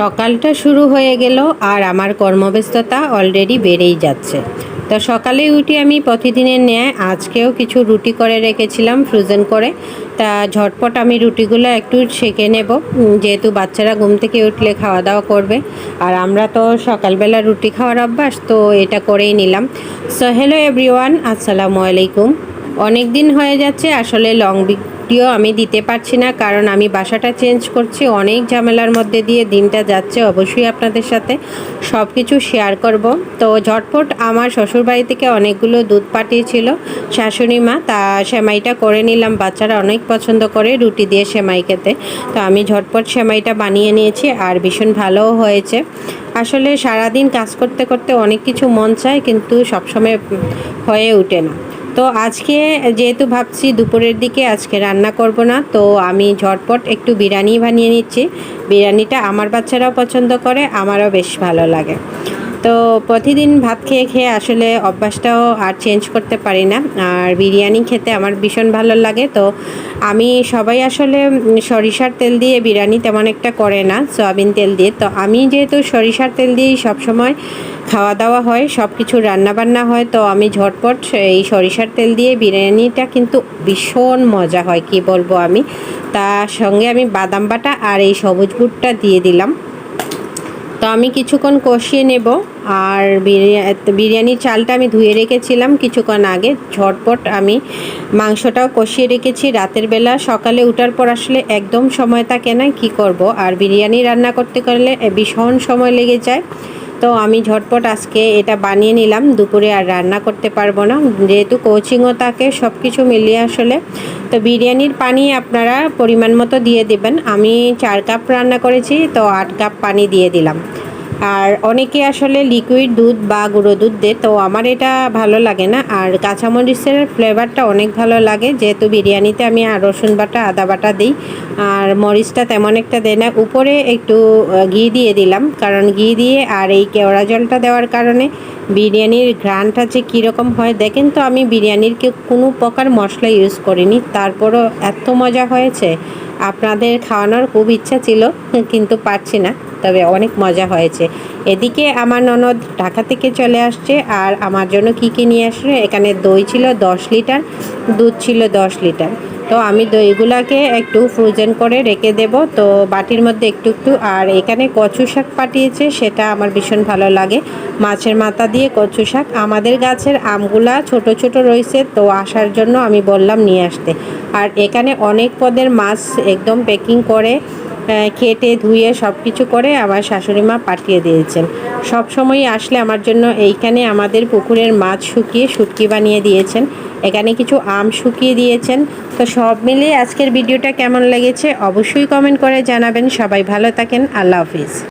সকালটা শুরু হয়ে গেল আর আমার কর্মব্যস্ততা অলরেডি বেড়েই যাচ্ছে। তো সকালে উঠে আমি প্রতিদিনের ন্যায় আজকেও কিছু রুটি করে রেখেছিলাম ফ্রোজেন করে। তা ঝটপট আমি রুটিগুলো একটু সেঁকে নেব। যেহেতু বাচ্চারা ঘুম থেকে উঠলে খাওয়া দাওয়া করবে। আর আমরা তো সকালবেলা রুটি খাওয়ার অভ্যাস, তো এটা করেই নিলাম। সো হ্যালো এভরিওয়ান আসসালামু আলাইকুম। অনেক দিন হয়ে যাচ্ছে, আসলে লং ভিডিও আমি দিতে পারছি না, কারণ আমি বাসাটা চেঞ্জ করছি, অনেক ঝামেলার মধ্যে দিয়ে দিনটা যাচ্ছে, অবশ্যই আপনাদের সাথে সব কিছু শেয়ার করব। তো ঝটপট আমার শ্বশুরবাড়ি থেকে অনেকগুলো দুধ পাঠিয়েছিল শাশুড়ি মা, তা সেমাইটা করে নিলাম, বাচ্চারা অনেক পছন্দ করে রুটি দিয়ে সেমাই খেতে। তো আমি ঝটপট সেমাইটা বানিয়ে নিয়েছি আর ভীষণ ভালোও হয়েছে। আসলে সারাদিন কাজ করতে করতে অনেক কিছু মন চায়, কিন্তু সবসময় হয়ে ওঠে না। তো আজকে যেহেতু ভাবছি দুপুরের দিকে আজকে রান্না করব না, তো আমি ঝটপট একটু বিরিয়ানি বানিয়ে নিচ্ছি। বিরিয়ানিটা আমার বাচ্চারাও পছন্দ করে, আমারও বেশ ভালো লাগে। তো প্রতিদিন ভাত খেয়ে খেয়ে আসলে অভ্যাসটাও আর চেঞ্জ করতে পারি না। আর বিরিয়ানি খেতে আমার ভীষণ ভালো লাগে। তো আমি সবাই আসলে সরিষার তেল দিয়ে বিরিয়ানি তেমন একটা করে না, সয়াবিন তেল দিয়ে। তো আমি যেহেতু সরিষার তেল দিয়েই সবসময় খাওয়া দাওয়া হয় সব কিছু রান্নাবান্না হয়, তো আমি ঝটপট এই সরিষার তেল দিয়ে বিরিয়ানিটা কিন্তু ভীষণ মজা হয়, কি বলব আমি। তার সঙ্গে আমি বাদাম বাটা আর এই সবুজ বুটটা দিয়ে দিলাম। তো আমি কিছুক্ষণ কষিয়ে নেব। আর বিরিয়ানি বিরিয়ানির চালটা আমি ধুয়ে রেখেছিলাম কিছুক্ষণ আগে। ঝটপট আমি মাংসটাও কষিয়ে রেখেছি। রাতের বেলা সকালে উঠার পর আসলে একদম সময় থাকে না কি করব। আর বিরিয়ানি রান্না করতে করলে ভীষণ সময় লেগে যায়। তো আমি ঝটপট আজকে এটা বানিয়ে নিলাম। দুপুরে আর রান্না করতে পারব না। যেহেতু কোচিংও থাকে সব কিছু মিলিয়ে আসলে। তো বিরিয়ানির পানি আপনারা পরিমাণ মতো দিয়ে দেবেন। আমি চার কাপ রান্না করেছি, তো আট কাপ পানি দিয়ে দিলাম। আর অনেকে আসলে লিকুইড দুধ বা গুঁড়ো দুধ দেয়, তো আমার এটা ভালো লাগে না। আর কাঁচামরিচের ফ্লেভারটা অনেক ভালো লাগে, যেহেতু বিরিয়ানিতে আমি আর রসুন বাটা, আদা বাটা দিই। আর মরিচটা তেমন একটা দেয় না। উপরে একটু ঘি দিয়ে দিলাম, কারণ ঘি দিয়ে আর এই কেওড়া জলটা দেওয়ার কারণে বিরিয়ানির ঘ্রাণটা যে কীরকম হয়, দেখেন তো, আমি বিরিয়ানির কোনো প্রকার মশলা ইউজ করিনি। তারপরও এত মজা হয়েছে। আপনাদের খাওয়ানোর খুব ইচ্ছা ছিল, কিন্তু পারছি না। তবে অনেক মজা হয়েছে। এদিকে আমার ননদ ঢাকা থেকে চলে আসছে আর আমার জন্য কি কি নিয়ে আসলো? এখানে দই ছিল দশ লিটার, দুধ ছিল দশ লিটার। তো আমি দইগুলাকে একটু ফ্রোজেন করে রেখে দেব। তো বাটির মধ্যে একটু একটু আর এখানে কচু শাক পাঠিয়েছে, সেটা আমার ভীষণ ভালো লাগে। মাছের মাথা দিয়ে কচু শাক। আমাদের গাছের আমগুলা ছোট ছোট রয়েছে, তো আসার জন্য আমি বললাম নিয়ে আসতে। আর এখানে অনেক পদের মাছ একদম প্যাকিং করে কেটে ধুয়ে সব কিছু করে আমার শাশুড়ি মা পাঠিয়ে দিয়েছেন। সব সময় আসলে আমার জন্য এইখানে আমাদের পুকুরের মাছ শুকিয়ে শুটকি বানিয়ে দিয়েছেন। এখানে কিছু আম শুকিয়ে দিয়েছেন। তো সব মিলিয়ে আজকের ভিডিওটা কেমন লেগেছে অবশ্যই কমেন্ট করে জানাবেন। সবাই ভালো থাকেন। আল্লাহ হাফিজ।